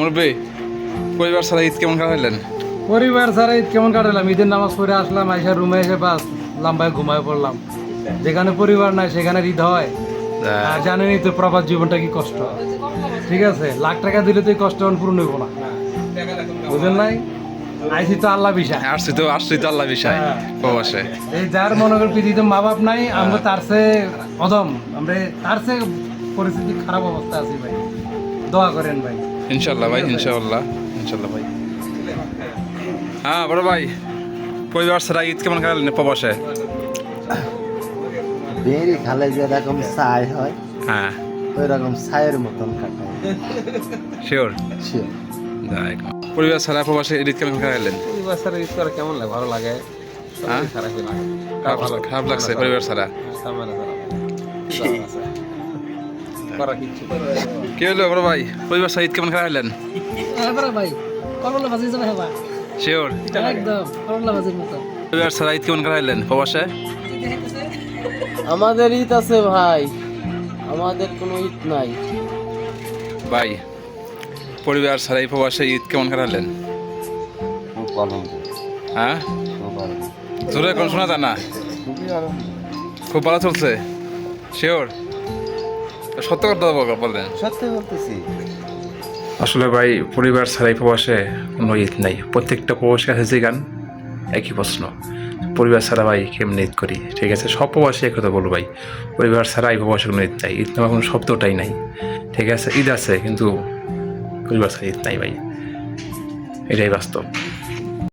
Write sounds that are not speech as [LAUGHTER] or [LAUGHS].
মুরব্বী পরিবার ছাড়া ঈদ কেমন কাটাইলেন? পরিবার ছাড়া ঈদ কেমন কাটালাম ঈদের নামাজ পড়ে আসলাম আইসা রুমে এসে বাস লাম্বায় ঘুমায় পড়লাম। যেখানে পরিবার নাই সেখানে ঈদ হয়। আর জানেনই তো প্রবাস জীবনটা কি কষ্ট। ঠিক আছে লাখ টাকা দিলে তো এই কষ্ট পূরণ হইব না। বুঝেন নাই? আইসি তো আল্লাহ বিষয়। আসছি তো আসছি তো আল্লাহ বিষয় হ্যাঁ। প্রবাসে। এই যার মনে করি পৃথিবীতে মা বাপ নাই আমরা তার সে অদম আমরা তার সে পরিস্থিতি খারাপ অবস্থা আছি ভাই। দোয়া করেন ভাই। ইনশাল্লাহ ভাই ইনশাল্লাহ ইনশাল্লাহ ভাই। হ্যাঁ বড় ভাই পরিবার ছাড়া ঈদ কেমন কাটালেন প্রবাসে? বেরি খালে যেরকম ছাই হয় হ্যাঁ। ওই রকম ছায়ের মতন কাটায়। Sure Sure. পরিবার ছাড়া প্রবাসে ঈদ কেমন কাটাইলেন পরিবার ছাড়া ঈদ করা কেমন লাগে ভালো লাগে। হ্যাঁ? খারাপই লাগে। খারাপ খারাপ লাগছে পরিবার ছাড়া? [LAUGHS] করা। কিচ্ছু কি হলো বড় ভাই? পরিবার ঈদ কেমন কাটাইলেন এবারে ভাই। করলা ভাজি যাবে হেবা শিওর একদম করলা ভাজির মতো। পরিবার কেমন প্রবাসে? আমাদের ঈদ আছে ভাই। আমাদের কোনো ঈদ নাই। ভাই পরিবার সারাই প্রবাসে ঈদ কেমন কাটালেন হ্যাঁ? আনন্দ এখন শোনা যায় না? খুব ভালো চলছে? শিওর সত্য কথা বল- বললেন সত্যি বলতেছি। আসলে ভাই পরিবার ছাড়াই প্রবাসে কোনো ঈদ নাই। প্রত্যেকটা প্রবাসী কাছে যে গান একই প্রশ্ন। পরিবার ছাড়া ভাই কেমনি ঈদ করি? ঠিক আছে সব প্রবাসী এক কথা বলব ভাই। পরিবার ছাড়া ছাড়াই প্রবাসে কোনো ঈদ নাই। ঈদ নামা কোনো শব্দটাই নাই। ঠিক আছে ঈদ আছে কিন্তু পরিবার ছাড়া ঈদ নাই ভাই। এটাই বাস্তব।